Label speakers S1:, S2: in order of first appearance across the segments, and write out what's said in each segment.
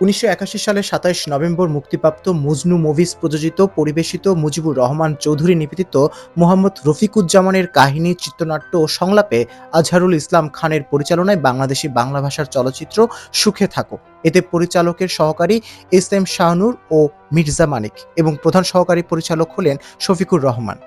S1: উনিশশো সালের সাতাইশ নভেম্বর মুক্তিপ্রাপ্ত মজনু মুভিজ প্রযোজিত, পরিবেশিত মুজিবুর রহমান চৌধুরী নিবেদিত মোহাম্মদ রফিকুজ্জামানের কাহিনী, চিত্রনাট্য ও সংলাপে আজহারুল ইসলাম খানের পরিচালনায় বাংলাদেশি বাংলা ভাষার চলচ্চিত্র সুখে থাকো। এতে পরিচালকের সহকারী এস এম শাহনুর ও মির্জা মানিক এবং প্রধান সহকারী পরিচালক হলেন শফিকুর রহমান।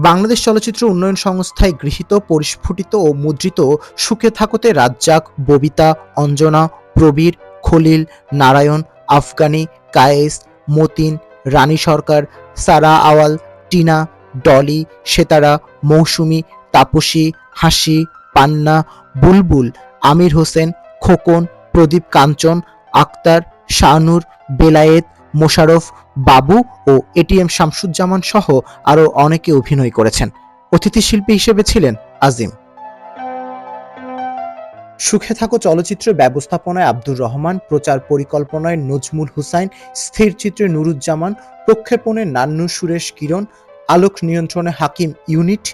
S1: বাংলাদেশ চলচ্চিত্র উন্নয়ন সংস্থায় গৃহীত, পরিস্ফুটিত ও মুদ্রিত সুখে থাকতে রাজ্জাক, ববিতা, অঞ্জনা, প্রবীর, খলিল, নারায়ণ, আফগানি, কায়েস, মতিন, রানী সরকার, সারা আওয়াল, টিনা, ডলি, সেতারা, মৌসুমি, তাপসী, হাসি, পান্না, বুলবুল, আমির হোসেন, খোকন, প্রদীপ কাঞ্চন, আক্তার, শাহনুর, বেলায়েত মোশারফ বাবু ও এটিএম শামসুজ্জামান সহ আরও অনেকে অভিনয় করেছেন। অতিথি শিল্পী হিসেবে ছিলেন আজিম। সুখে থাকো চলচ্চিত্র ব্যবস্থাপনায় আব্দুর রহমান, প্রচার পরিকল্পনায় নজমুল হুসাইন, স্থির চিত্রে নুরুজ্জামান, প্রক্ষেপণে নান্নু সুরেশ কিরণ, আলোক নিয়ন্ত্রণে হাকিম ইউনিট,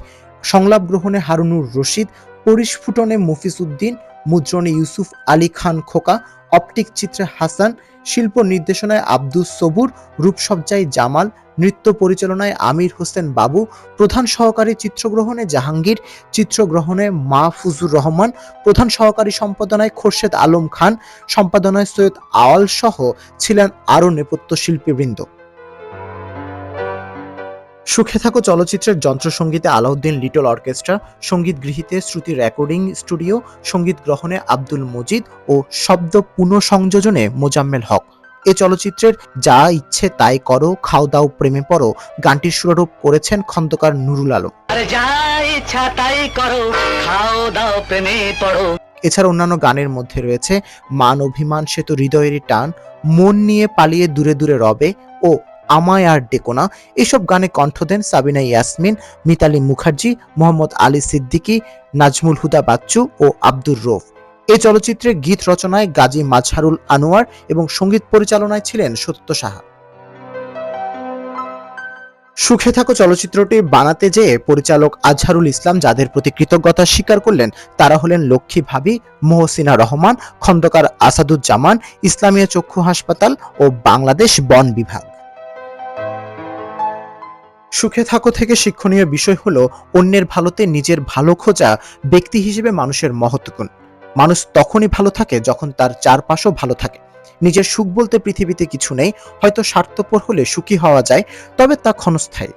S1: সংলাপ গ্রহণে হারুনুর রশিদ পরিস্ফুটনে মফিজ উদ্দিন, মুদ্রণে ইউসুফ আলী খান খোকা, অপটিক চিত্রে হাসান শিল্প নির্দেশনায় আব্দুস সবুর, রূপসজ্জায় জামাল, নৃত্য পরিচালনায় আমির হোসেন বাবু, প্রধান সহকারী চিত্রগ্রহণে জাহাঙ্গীর, চিত্রগ্রহণে মাহফুজুর রহমান, প্রধান সহকারী সম্পাদনায় খোরশেদ আলম খান, সম্পাদনায় সৈয়দ আওয়াল সহ ছিলেন আরও নেপথ্য শিল্পীবৃন্দ। সুখে থাকো চলচ্চিত্রের যন্ত্রসঙ্গীতে আলাউদ্দিন লিটল অর্কেস্ট্রা সংগীত গৃহীতে শ্রুতি রেকর্ডিং স্টুডিও সংগীত গ্রহণে আব্দুল মজিদ ও শব্দ পুনঃসংযোজনে মোজাম্মেল হক। এ চলচ্চিত্রের যা ইচ্ছে তাই করো খাও দাও প্রেমে পড়ো গানটির সুরারোপ করেছেন খন্দকার নুরুল আলম। এছাড়া অন্যান্য গানের মধ্যে রয়েছে মান অভিমান সেতু হৃদয়েরই টান মন নিয়ে পালিয়ে দূরে দূরে রবে ও আমায় আর ডেকো না। এসব গানে কণ্ঠ দেন সাবিনা ইয়াসমিন, মিতালি মুখার্জি, মোহাম্মদ আলী সিদ্দিকী, নাজমুল হুদা বাচ্চু ও আব্দুর রৌফ। এই চলচ্চিত্রের গীত রচনায় গাজী মাজহারুল আনোয়ার এবং সংগীত পরিচালনায় ছিলেন সত্য সাহা। সুখে থাকো চলচ্চিত্রটি বানাতে যেয়ে পরিচালক আজহারুল ইসলাম যাদের প্রতি কৃতজ্ঞতা স্বীকার করলেন, তারা হলেন লক্ষ্মী ভাবি, মোহসিনা রহমান, খন্দকার আসাদুজ্জামান, ইসলামিয়া চক্ষু হাসপাতাল ও বাংলাদেশ বন বিভাগ। সুখে থাকো থেকে শিক্ষণীয় বিষয় হলো অন্যের ভালোতে নিজের ভালো খোঁজা ব্যক্তি হিসেবে মানুষের মহত্বগুণ মানুষ তখনই ভালো থাকে যখন তার চারপাশও ভালো থাকে। নিজের সুখ বলতে পৃথিবীতে কিছু নেই, হয়তো স্বার্থপর হলে সুখী হওয়া যায়, তবে তা ক্ষণস্থায়ী।